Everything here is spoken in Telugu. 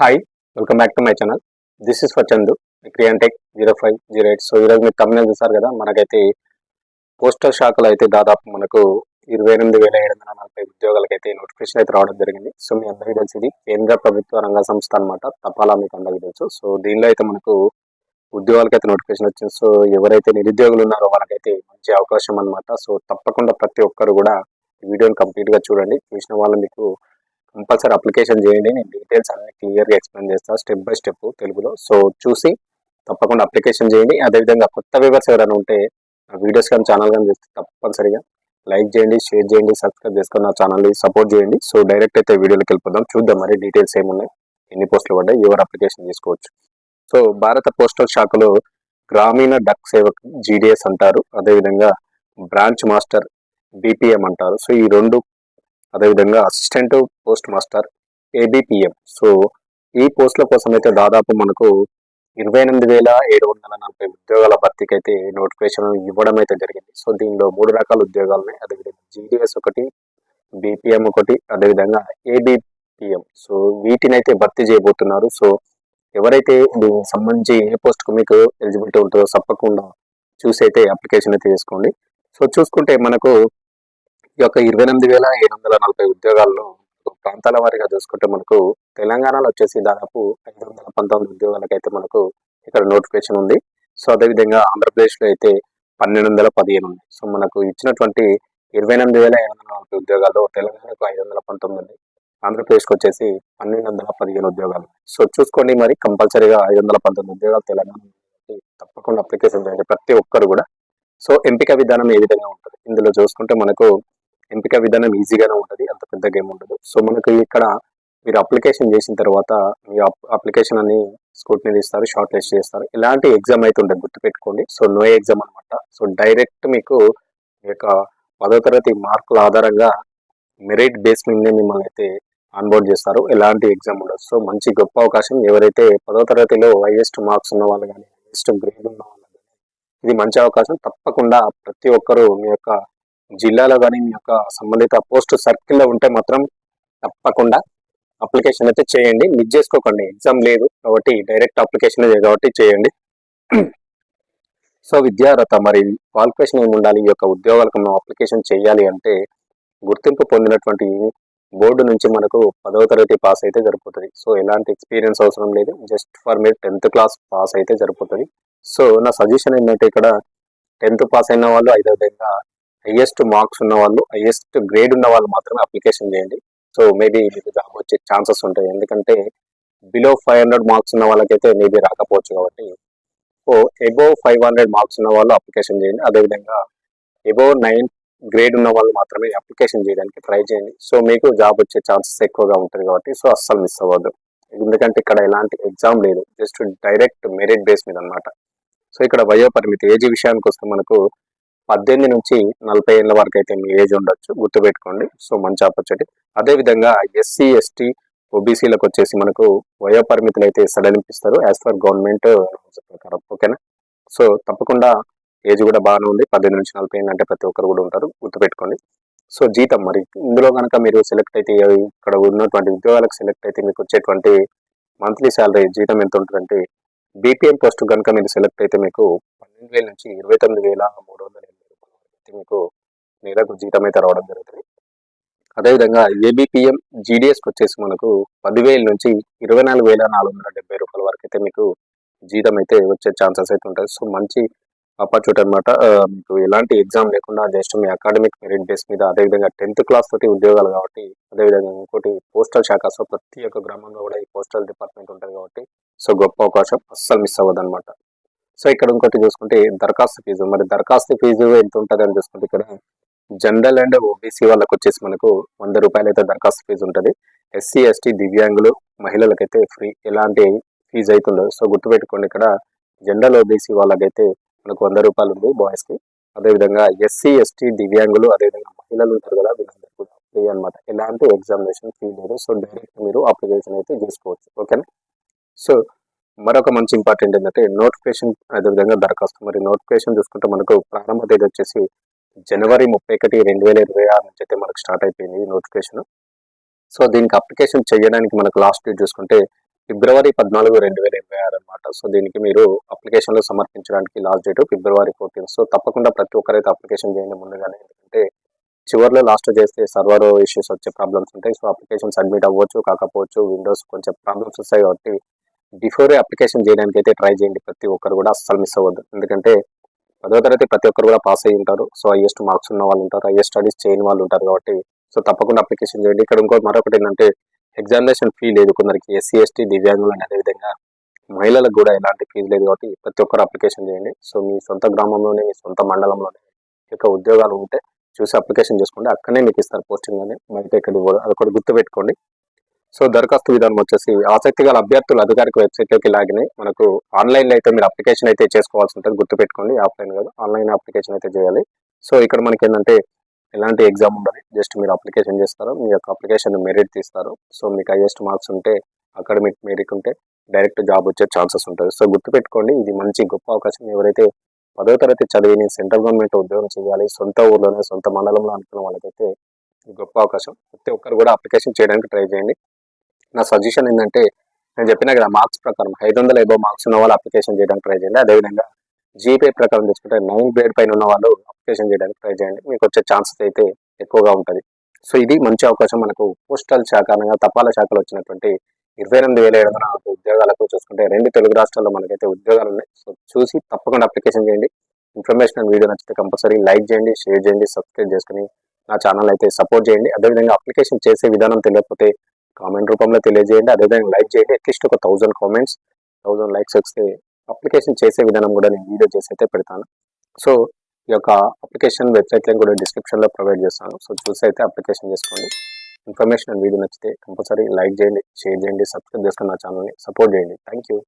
Hi welcome back to my channel this is for Chandu క్రియాంటెక్ zero five zero eight so ఈరోజు మీరు తమిళ చూసారు కదా మనకైతే పోస్టల్ శాఖలో అయితే దాదాపు మనకు ఇరవై ఎనిమిది వేల ఏడు వందల నలభై ఉద్యోగాలకైతే నోటిఫికేషన్ అయితే రావడం జరిగింది. సో మీ అందరికీ తెలిసి ఇది కేంద్ర ప్రభుత్వ రంగ సంస్థ అనమాట తపాలా మీకు అందరికీ తెలుసు. సో దీనిలో అయితే మనకు ఉద్యోగాలకైతే నోటిఫికేషన్ వచ్చింది. సో ఎవరైతే నిరుద్యోగులు ఉన్నారో వాళ్ళకైతే మంచి అవకాశం అన్నమాట. సో తప్పకుండా ప్రతి ఒక్కరు కూడా వీడియోని కంప్లీట్గా చూడండి. చూసిన వాళ్ళు మీకు కంపల్సరీ అప్లికేషన్ చేయండి. నేను డీటెయిల్స్ అన్ని క్లియర్గా ఎక్స్ప్లెయిన్ చేస్తాను స్టెప్ బై స్టెప్ తెలుగులో. సో చూసి తప్పకుండా అప్లికేషన్ చేయండి. అదేవిధంగా కొత్త వ్యూవర్స్ ఎవరైనా ఉంటే వీడియోస్ కానీ ఛానల్ కానీ చూస్తే తప్పనిసరిగా లైక్ చేయండి షేర్ చేయండి సబ్స్క్రైబ్ చేసుకొని నా ఛానల్ని సపోర్ట్ చేయండి. సో డైరెక్ట్ అయితే వీడియోలోకి వెళ్ళిపోదాం. చూద్దాం మరి డీటెయిల్స్ ఏమున్నాయి ఎన్ని పోస్టులు పడ్డాయి ఎవరు అప్లికేషన్ చేసుకోవచ్చు సో భారత పోస్టల్ శాఖలో గ్రామీణ డక్ సేవక్ జీడిఎస్ అంటారు. అదేవిధంగా బ్రాంచ్ మాస్టర్ బీపీఎం అంటారు. సో ఈ రెండు అదేవిధంగా assistant post master ABPM so ఈ పోస్టుల కోసం అయితే దాదాపు మనకు ఇరవై ఎనిమిది వేల ఏడు వందల నలభై ఉద్యోగాల భర్తీకి అయితే నోటిఫికేషన్ ఇవ్వడం అయితే జరిగింది. సో దీనిలో మూడు రకాల ఉద్యోగాలు ఉన్నాయి అదేవిధంగా జీడిఎస్ ఒకటి బీపీఎం ఒకటి అదేవిధంగా ఏబిపిఎం సో వీటిని అయితే భర్తీ చేయబోతున్నారు. సో ఎవరైతే దీనికి సంబంధించి ఏ పోస్ట్కు మీకు ఎలిజిబిలిటీ ఉంటుందో తప్పకుండా చూసి అయితే అప్లికేషన్ అయితే చేసుకోండి సో చూసుకుంటే మనకు యొక్క ఇరవై ఎనిమిది వేల ఏడు వందల నలభై ఉద్యోగాల్లో ప్రాంతాల వారీగా చూసుకుంటే మనకు తెలంగాణలో వచ్చేసి దాదాపు ఐదు వందల పంతొమ్మిది ఉద్యోగాలకైతే మనకు ఇక్కడ నోటిఫికేషన్ ఉంది. సో అదేవిధంగా ఆంధ్రప్రదేశ్లో అయితే పన్నెండు వందల పదిహేను ఉంది. సో మనకు ఇచ్చినటువంటి ఇరవై ఎనిమిది వేల ఏడు వందల నలభై ఉద్యోగాల్లో తెలంగాణకు ఐదు వందల పంతొమ్మిది ఉంది. ఆంధ్రప్రదేశ్కి వచ్చేసి పన్నెండు వందల పదిహేను ఉద్యోగాలు. సో చూసుకోండి మరి కంపల్సరీగా ఐదు వందల పంతొమ్మిది ఉద్యోగాలు తెలంగాణ తప్పకుండా అప్లికేషన్ చేయండి ప్రతి ఒక్కరు కూడా. సో ఎంపిక విధానం ఏ విధంగా ఉంటుంది? ఇందులో చూసుకుంటే మనకు ఎంపిక విధానం ఈజీగానే ఉంటుంది అంత పెద్ద గేమ్ ఉండదు. సో మనకు ఇక్కడ మీరు అప్లికేషన్ చేసిన తర్వాత మీ అప్లికేషన్ అని స్కూట్ని ఇస్తారు షార్ట్ లిస్ట్ చేస్తారు. ఇలాంటి ఎగ్జామ్ అయితే ఉంటుంది గుర్తుపెట్టుకోండి. సో నో ఎగ్జామ్ అనమాట సో డైరెక్ట్ మీకు మీ యొక్క పదో తరగతి మార్కుల ఆధారంగా మెరిట్ బేస్ మీదనే మిమ్మల్ని అయితే ఆన్బోర్డ్ చేస్తారు. ఎలాంటి ఎగ్జామ్ ఉండదు. సో మంచి గొప్ప అవకాశం. ఎవరైతే పదో తరగతిలో హైయెస్ట్ మార్క్స్ ఉన్న వాళ్ళు కానీ హైయెస్ట్ గ్రేడ్ ఉన్న వాళ్ళు కానీ ఇది మంచి అవకాశం. తప్పకుండా ప్రతి ఒక్కరూ మీ యొక్క జిల్లాలో కానీ మీ యొక్క సంబంధిత పోస్ట్ సర్కిల్లో ఉంటే మాత్రం తప్పకుండా అప్లికేషన్ అయితే చేయండి. మిస్ చేసుకోకండి. ఎగ్జామ్ లేదు కాబట్టి డైరెక్ట్ అప్లికేషన్ కాబట్టి చేయండి. సో విద్యార్హత మరి క్వాలిఫికేషన్ ఏమి ఉండాలి? ఈ యొక్క ఉద్యోగాలకు మనం అప్లికేషన్ చేయాలి అంటే గుర్తింపు పొందినటువంటి బోర్డు నుంచి మనకు పదవ తరగతి పాస్ అయితే సరిపోతుంది. సో ఎలాంటి ఎక్స్పీరియన్స్ అవసరం లేదు. జస్ట్ ఫర్ మీరు టెన్త్ క్లాస్ పాస్ అయితే సరిపోతుంది. సో నా సజెషన్ ఏంటంటే ఇక్కడ టెన్త్ పాస్ అయిన వాళ్ళు ఐదో విధంగా హైయెస్ట్ మార్క్స్ ఉన్న వాళ్ళు హైయెస్ట్ గ్రేడ్ ఉన్న వాళ్ళు మాత్రమే అప్లికేషన్ చేయండి. సో మేబీ మీకు జాబ్ వచ్చే ఛాన్సెస్ ఉంటాయి. ఎందుకంటే బిలో ఫైవ్ హండ్రెడ్ మార్క్స్ ఉన్న వాళ్ళకైతే మేబీ రాకపోవచ్చు కాబట్టి so above five hundred marks ఉన్న వాళ్ళు అప్లికేషన్ చేయండి. అదేవిధంగా ఎబోవ్ నైన్ గ్రేడ్ ఉన్న వాళ్ళు మాత్రమే అప్లికేషన్ చేయడానికి ట్రై చేయండి. సో మీకు జాబ్ వచ్చే ఛాన్సెస్ ఎక్కువగా ఉంటుంది కాబట్టి సో అస్సలు మిస్ అవ్వద్దు. ఎందుకంటే ఇక్కడ ఎలాంటి ఎగ్జామ్ లేదు. జస్ట్ డైరెక్ట్ మెరిట్ బేస్ మీద అనమాట సో ఇక్కడ వయో పరిమితి ఏజ్ విషయానికి వస్తే మనకు పద్దెనిమిది నుంచి నలభై ఏళ్ళ వరకు అయితే మీ ఏజ్ ఉండొచ్చు గుర్తుపెట్టుకోండి. సో మంచి ఆపర్చునిటీ. అదేవిధంగా ఎస్సీ ఎస్టీ ఓబీసీలకు వచ్చేసి మనకు వయో పరిమితులు అయితే సడలింపిస్తారు యాజ్ ఫర్ గవర్నమెంట్ ప్రకారం ఓకేనా? సో తప్పకుండా ఏజ్ కూడా బాగానే ఉంది. పద్దెనిమిది నుంచి నలభై ఏళ్ళు అంటే ప్రతి ఒక్కరు కూడా ఉంటారు గుర్తుపెట్టుకోండి. సో జీతం మరి ఇందులో కనుక మీరు సెలెక్ట్ అయితే ఇక్కడ ఉన్నటువంటి ఉద్యోగాలకు సెలెక్ట్ అయితే మీకు వచ్చేటువంటి మంత్లీ శాలరీ జీతం ఎంత ఉంటుందంటే బీపీఎం పోస్ట్ కనుక మీరు సెలెక్ట్ అయితే మీకు పన్నెండు వేల నుంచి ఇరవై తొమ్మిది వేల మూడు వందల ఎనభై రూపాయల వరకు అయితే మీకు నెలకు జీతం అయితే రావడం జరుగుతుంది. అదేవిధంగా ఏబిపిఎం జీడిఎస్కి వచ్చేసి మనకు పదివేల నుంచి ఇరవై నాలుగు వేల నాలుగు వందల డెబ్బై రూపాయల వరకు అయితే మీకు జీతం అయితే వచ్చే ఛాన్సెస్ అయితే ఉంటాయి. సో మంచి ఆపర్చునిటీ అనమాట మీకు ఎలాంటి ఎగ్జామ్ లేకుండా జస్ట్ మీ అకాడమిక్ మెరిట్ బేస్ మీద అదేవిధంగా టెన్త్ క్లాస్ తోటి ఉద్యోగాలు కాబట్టి అదేవిధంగా ఇంకోటి పోస్టల్ శాఖ సో ప్రతి ఒక్క గ్రామంలో కూడా ఈ పోస్టల్ డిపార్ట్మెంట్ ఉంటుంది కాబట్టి సో గొప్ప అవకాశం. అస్సలు మిస్ అవ్వదు అనమాట సో ఇక్కడ ఇంకోటి చూసుకుంటే దరఖాస్తు ఫీజు. మరి దరఖాస్తు ఫీజు ఎంత ఉంటుంది అని చూసుకుంటే ఇక్కడ జనరల్ అండ్ ఓబీసీ వాళ్ళకి వచ్చేసి మనకు వంద రూపాయలు అయితే దరఖాస్తు ఫీజు ఉంటుంది. ఎస్సీ ఎస్టీ దివ్యాంగులు మహిళలకైతే ఫ్రీ. ఎలాంటి ఫీజు అయితే ఉండదు సో గుర్తుపెట్టుకోండి ఇక్కడ జనరల్ ఓబీసీ వాళ్ళకైతే మనకు వంద రూపాయలు ఉంది బాయ్స్కి అదేవిధంగా ఎస్సీ ఎస్టీ దివ్యాంగులు అదేవిధంగా మహిళలు ఉంటారు కదా వీళ్ళందరూ కూడా ఫ్రీ అనమాట ఎలాంటి ఎగ్జామినేషన్ ఫీ లేదు. సో డైరెక్ట్ మీరు అప్లికేషన్ అయితే చేసుకోవచ్చు. ఓకేనా? సో మరొక మంచి ఇంపార్టెంట్ ఏంటంటే నోటిఫికేషన్ అదేవిధంగా దరఖాస్తు. మరి నోటిఫికేషన్ చూసుకుంటే మనకు ప్రారంభ తేదీ వచ్చేసి జనవరి ముప్పై ఒకటి రెండు వేల ఇరవై ఆరు నుంచి అయితే మనకు స్టార్ట్ అయిపోయింది నోటిఫికేషన్. సో దీనికి అప్లికేషన్ చేయడానికి మనకు లాస్ట్ డేట్ చూసుకుంటే ఫిబ్రవరి పద్నాలుగు రెండు వేల ఇరవై ఆరు అనమాట సో దీనికి మీరు అప్లికేషన్లో సమర్పించడానికి last date February fourteen. So తప్పకుండా ప్రతి ఒక్కరైతే అప్లికేషన్ చేయండి ముందుగానే. ఎందుకంటే చివరిలో లాస్ట్ చేస్తే సర్వర్ ఇష్యూస్ వచ్చే ప్రాబ్లమ్స్ ఉంటాయి. సో అప్లికేషన్ సబ్మిట్ అవ్వచ్చు కాకపోవచ్చు విండోస్ కొంచెం ప్రాబ్లమ్స్ వస్తాయి కాబట్టి బిఫోరే అప్లికేషన్ చేయడానికి అయితే ట్రై చేయండి. ప్రతి ఒక్కరు కూడా అస్సలు మిస్ అవ్వద్దు. ఎందుకంటే పదో తరగతి ప్రతి ఒక్కరు కూడా పాస్ అయ్యి ఉంటారు. సో హైయెస్ట్ మార్క్స్ ఉన్న వాళ్ళు ఉంటారు. హైయెస్ట్ స్టడీస్ చేయని వాళ్ళు ఉంటారు కాబట్టి. సో తప్పకుండా అప్లికేషన్ చేయండి. ఇక్కడ ఇంకో మరొకటి ఏంటంటే ఎగ్జామినేషన్ ఫీ లేదు కొందరికి. ఎస్సీ ఎస్టీ దివ్యాంగులు అనే విధంగా మహిళలకు కూడా ఎలాంటి ఫీజు లేదు కాబట్టి ప్రతి ఒక్కరు అప్లికేషన్ చేయండి. సో మీ సొంత గ్రామంలోనే మీ సొంత మండలంలోనే యొక్క ఉద్యోగాలు ఉంటే చూసి అప్లికేషన్ చేసుకోండి. అక్కడనే మీకు ఇస్తారు పోస్టింగ్ అని బయట ఇక్కడ అది ఒకటి గుర్తుపెట్టుకోండి. సో దరఖాస్తు విధానం వచ్చేసి ఆసక్తి గల అభ్యర్థులు అధికారిక వెబ్సైట్లోకి లాగినాయి మనకు ఆన్లైన్లో అయితే మీరు అప్లికేషన్ అయితే చేసుకోవాల్సి ఉంటుంది. గుర్తుపెట్టుకోండి ఆఫ్లైన్ కాదు ఆన్లైన్ అప్లికేషన్ అయితే చేయాలి. సో ఇక్కడ మనకి ఏంటంటే ఎలాంటి ఎగ్జామ్ ఉండదు. జస్ట్ మీరు అప్లికేషన్ చేస్తారు మీ యొక్క అప్లికేషన్ మెరిట్ తీస్తారు. సో మీకు హైయెస్ట్ మార్క్స్ ఉంటే అకాడమిక్ మెరిట్ ఉంటే డైరెక్ట్ జాబ్ వచ్చే ఛాన్సెస్ ఉంటుంది సో గుర్తుపెట్టుకోండి ఇది మంచి గొప్ప అవకాశం. ఎవరైతే పదో తరగతి చదివిని సెంట్రల్ గవర్నమెంట్ ఉద్యోగం చేయాలి సొంత ఊర్లోనే సొంత మండలంలో అనుకున్న వాళ్ళకైతే గొప్ప అవకాశం. ప్రతి ఒక్కరు కూడా అప్లికేషన్ చేయడానికి ట్రై చేయండి. నా సజెషన్ ఏంటంటే నేను చెప్పిన కదా మార్క్స్ ప్రకారం ఐదు వందల ఎబో మార్క్స్ ఉన్న వాళ్ళు అప్లికేషన్ చేయడానికి ట్రై చేయండి. అదేవిధంగా జీపే ప్రకారం తీసుకుంటే నైన్ గ్రేడ్ పైన ఉన్న వాళ్ళు అప్లికేషన్ చేయడానికి ట్రై చేయండి. మీకు వచ్చే ఛాన్సెస్ అయితే ఎక్కువగా ఉంటుంది. సో ఇది మంచి అవకాశం మనకు. పోస్టల్ శాఖ అనగా తపాలా శాఖలో వచ్చినటువంటి ఇరవై ఎనిమిది వేల ఏడు వందల నాలుగు ఉద్యోగాలకు చూసుకుంటే రెండు తెలుగు రాష్ట్రాల్లో మనకైతే ఉద్యోగాలు ఉన్నాయి. సో చూసి తప్పకుండా అప్లికేషన్ చేయండి. ఇన్ఫర్మేషన్ వీడియో నచ్చితే కంపల్సరీ లైక్ చేయండి షేర్ చేయండి సబ్స్క్రైబ్ చేసుకుని నా ఛానల్ అయితే సపోర్ట్ చేయండి. అదేవిధంగా అప్లికేషన్ చేసే విధానం తెలియకపోతే కామెంట్ రూపంలో తెలియజేయండి. అదేవిధంగా లైక్ చేయండి. అట్లీస్ట్ ఒక థౌజండ్ కామెంట్స్ థౌసండ్ లైక్స్ వస్తే అప్లికేషన్ చేసే విధానం కూడా నేను వీడియో చేసి అయితే పెడతాను. సో ఈ యొక్క అప్లికేషన్ వెబ్సైట్ లింక్ కూడా డిస్క్రిప్షన్లో ప్రొవైడ్ చేస్తాను. సో చూసి అయితే అప్లికేషన్ చేసుకోండి. ఇన్ఫర్మేషన్ అండ్ వీడియో నచ్చితే కంపల్సరీ లైక్ చేయండి షేర్ చేయండి సబ్స్క్రైబ్ చేసుకుని నా ఛానల్ని సపోర్ట్ చేయండి. Thank you